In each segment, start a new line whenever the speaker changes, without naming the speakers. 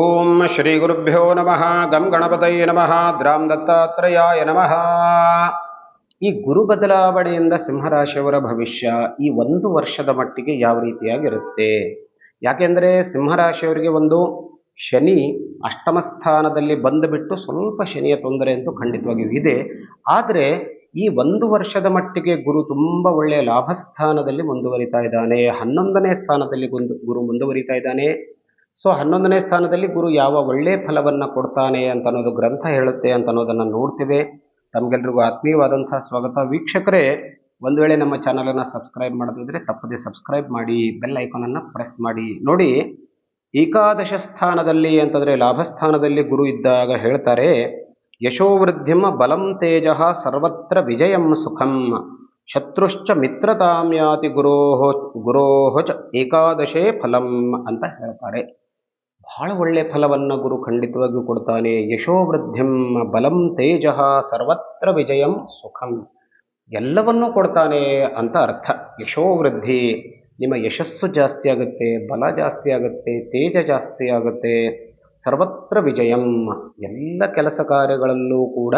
ಓಂ ಶ್ರೀ ಗುರುಭ್ಯೋ ನಮಃ ಗಂ ಗಣಪತಯ ನಮಃ ದ್ರಾಮ್ ದತ್ತಾತ್ರೇಯಾಯ ನಮಃ ಈ ಗುರು ಬದಲಾವಣೆಯಿಂದ ಸಿಂಹರಾಶಿಯವರ ಭವಿಷ್ಯ ಈ ಒಂದು ವರ್ಷದ ಮಟ್ಟಿಗೆ ಯಾವ ರೀತಿಯಾಗಿರುತ್ತೆ? ಯಾಕೆಂದರೆ ಸಿಂಹರಾಶಿಯವರಿಗೆ ಒಂದು ಶನಿ ಅಷ್ಟಮ ಸ್ಥಾನದಲ್ಲಿ ಬಂದುಬಿಟ್ಟು ಸ್ವಲ್ಪ ಶನಿಯ ತೊಂದರೆ ಅಂತೂ ಖಂಡಿತವಾಗಿಯೂ ಇದೆ. ಆದರೆ ಈ ಒಂದು ವರ್ಷದ ಮಟ್ಟಿಗೆ ಗುರು ತುಂಬ ಒಳ್ಳೆಯ ಲಾಭಸ್ಥಾನದಲ್ಲಿ ಮುಂದುವರಿತಾ ಇದ್ದಾನೆ. ಹನ್ನೊಂದನೇ ಸ್ಥಾನದಲ್ಲಿ ಗುರು ಮುಂದುವರಿತಾ ಇದ್ದಾನೆ. ಸೊ ಹನ್ನೊಂದನೇ ಸ್ಥಾನದಲ್ಲಿ ಗುರು ಯಾವ ಒಳ್ಳೆಯ ಫಲವನ್ನು ಕೊಡ್ತಾನೆ ಅಂತ ಅನ್ನೋದು ಗ್ರಂಥ ಹೇಳುತ್ತೆ ಅಂತ ಅನ್ನೋದನ್ನು ನೋಡ್ತೇವೆ. ತಮಗೆಲ್ರಿಗೂ ಆತ್ಮೀಯವಾದಂಥ ಸ್ವಾಗತ. ವೀಕ್ಷಕರೇ, ಒಂದು ವೇಳೆ ನಮ್ಮ ಚಾನಲನ್ನು ಸಬ್ಸ್ಕ್ರೈಬ್ ಮಾಡದಿದ್ದರೆ ತಪ್ಪದೆ ಸಬ್ಸ್ಕ್ರೈಬ್ ಮಾಡಿ, ಬೆಲ್ ಐಕಾನನ್ನು ಪ್ರೆಸ್ ಮಾಡಿ. ನೋಡಿ, ಏಕಾದಶ ಸ್ಥಾನದಲ್ಲಿ ಅಂತಂದರೆ ಲಾಭಸ್ಥಾನದಲ್ಲಿ ಗುರು ಇದ್ದಾಗ ಹೇಳ್ತಾರೆ ಯಶೋವೃದ್ಧಿಮ ಬಲಂ ತೇಜ ಸರ್ವತ್ರ ವಿಜಯಂ ಸುಖಂ ಶತ್ರುಶ್ಚ ಮಿತ್ರತಾಂ ಯಾತಿ ಗುರೋಹೋ ಗುರೋಹೋ ಚ ಏಕಾದಶೇ ಫಲಂ ಅಂತ ಹೇಳ್ತಾರೆ. ಬಹಳ ಒಳ್ಳೆ ಫಲವನ್ನು ಗುರು ಖಂಡಿತವಾಗಿಯೂ ಕೊಡ್ತಾನೆ. ಯಶೋವೃದ್ಧಿಂ ಬಲಂ ತೇಜ ಸರ್ವತ್ರ ವಿಜಯಂ ಸುಖಂ. ಎಲ್ಲವನ್ನೂ ಕೊಡ್ತಾನೆ ಅಂತ ಅರ್ಥ. ಯಶೋವೃದ್ಧಿ ನಿಮ್ಮ ಯಶಸ್ಸು ಜಾಸ್ತಿ ಆಗುತ್ತೆ, ಬಲ ಜಾಸ್ತಿ ಆಗುತ್ತೆ, ತೇಜ ಜಾಸ್ತಿ ಆಗುತ್ತೆ, ಸರ್ವತ್ರ ವಿಜಯಂ. ಎಲ್ಲ ಕೆಲಸ ಕಾರ್ಯಗಳಲ್ಲೂ ಕೂಡ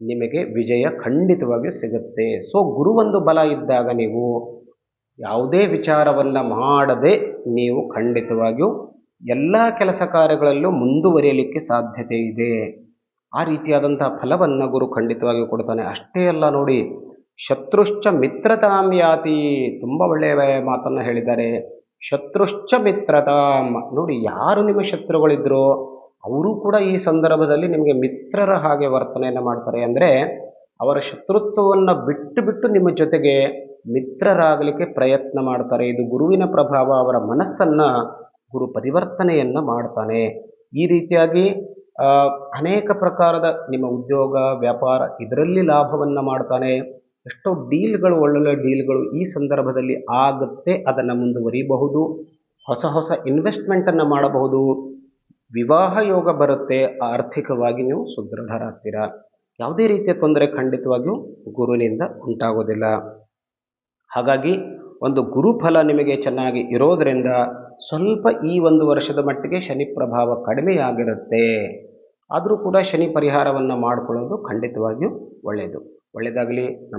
ನಿಮಗೆ ವಿಜಯ ಖಂಡಿತವಾಗಿಯೂ ಸಿಗುತ್ತೆ. ಸೊ ಗುರುವೊಂದು ಬಲ ಇದ್ದಾಗ ನೀವು ಯಾವುದೇ ವಿಚಾರವನ್ನು ಮಾಡದೆ ನೀವು ಖಂಡಿತವಾಗಿಯೂ ಎಲ್ಲ ಕೆಲಸ ಕಾರ್ಯಗಳಲ್ಲೂ ಮುಂದುವರಿಯಲಿಕ್ಕೆ ಸಾಧ್ಯತೆ ಇದೆ. ಆ ರೀತಿಯಾದಂಥ ಫಲವನ್ನು ಗುರು ಖಂಡಿತವಾಗಿ ಕೊಡ್ತಾನೆ. ಅಷ್ಟೇ ಅಲ್ಲ ನೋಡಿ, ಶತ್ರುಶ್ಚ ಮಿತ್ರತಾಂ ಯಾತಿ. ತುಂಬ ಒಳ್ಳೆಯ ಮಾತನ್ನು ಹೇಳಿದ್ದಾರೆ. ಶತ್ರುಶ್ಚ ಮಿತ್ರತಾಂ. ನೋಡಿ, ಯಾರು ನಿಮ್ಮ ಶತ್ರುಗಳಿದ್ರೋ ಅವರು ಕೂಡ ಈ ಸಂದರ್ಭದಲ್ಲಿ ನಿಮಗೆ ಮಿತ್ರರ ಹಾಗೆ ವರ್ತನೆಯನ್ನು ಮಾಡ್ತಾರೆ. ಅಂದರೆ ಅವರ ಶತ್ರುತ್ವವನ್ನು ಬಿಟ್ಟು ಬಿಟ್ಟು ನಿಮ್ಮ ಜೊತೆಗೆ ಮಿತ್ರರಾಗಲಿಕ್ಕೆ ಪ್ರಯತ್ನ ಮಾಡ್ತಾರೆ. ಇದು ಗುರುವಿನ ಪ್ರಭಾವ, ಅವರ ಮನಸ್ಸನ್ನು ಗುರು ಪರಿವರ್ತನೆಯನ್ನು ಮಾಡ್ತಾನೆ. ಈ ರೀತಿಯಾಗಿ ಅನೇಕ ಪ್ರಕಾರದ ನಿಮ್ಮ ಉದ್ಯೋಗ, ವ್ಯಾಪಾರ ಇದರಲ್ಲಿ ಲಾಭವನ್ನು ಮಾಡ್ತಾನೆ. ಎಷ್ಟೋ ಡೀಲ್ಗಳು, ಒಳ್ಳೊಳ್ಳೆ ಡೀಲ್ಗಳು ಈ ಸಂದರ್ಭದಲ್ಲಿ ಆಗುತ್ತೆ, ಅದನ್ನು ಮುಂದುವರಿಬಹುದು. ಹೊಸ ಹೊಸ ಇನ್ವೆಸ್ಟ್ಮೆಂಟನ್ನು ಮಾಡಬಹುದು. ವಿವಾಹ ಯೋಗ ಬರುತ್ತೆ, ಆರ್ಥಿಕವಾಗಿ ನೀವು ಸುದೃಢರಾಗ್ತೀರಾ. ಯಾವುದೇ ರೀತಿಯ ತೊಂದರೆ ಖಂಡಿತವಾಗಿಯೂ ಗುರುವಿನಿಂದ ಉಂಟಾಗೋದಿಲ್ಲ. ಹಾಗಾಗಿ ಒಂದು ಗುರುಫಲ ನಿಮಗೆ ಚೆನ್ನಾಗಿ ಇರೋದರಿಂದ ಸ್ವಲ್ಪ ಈ ಒಂದು ವರ್ಷದ ಮಟ್ಟಿಗೆ ಶನಿ ಪ್ರಭಾವ ಕಡಿಮೆಯಾಗಿರುತ್ತೆ. ಆದರೂ ಕೂಡ ಶನಿ ಪರಿಹಾರವನ್ನು ಮಾಡಿಕೊಳ್ಳೋದು ಖಂಡಿತವಾಗಿಯೂ ಒಳ್ಳೆಯದು. ಒಳ್ಳೆಯದಾಗಲಿ. ನಮಸ್ಕಾರ.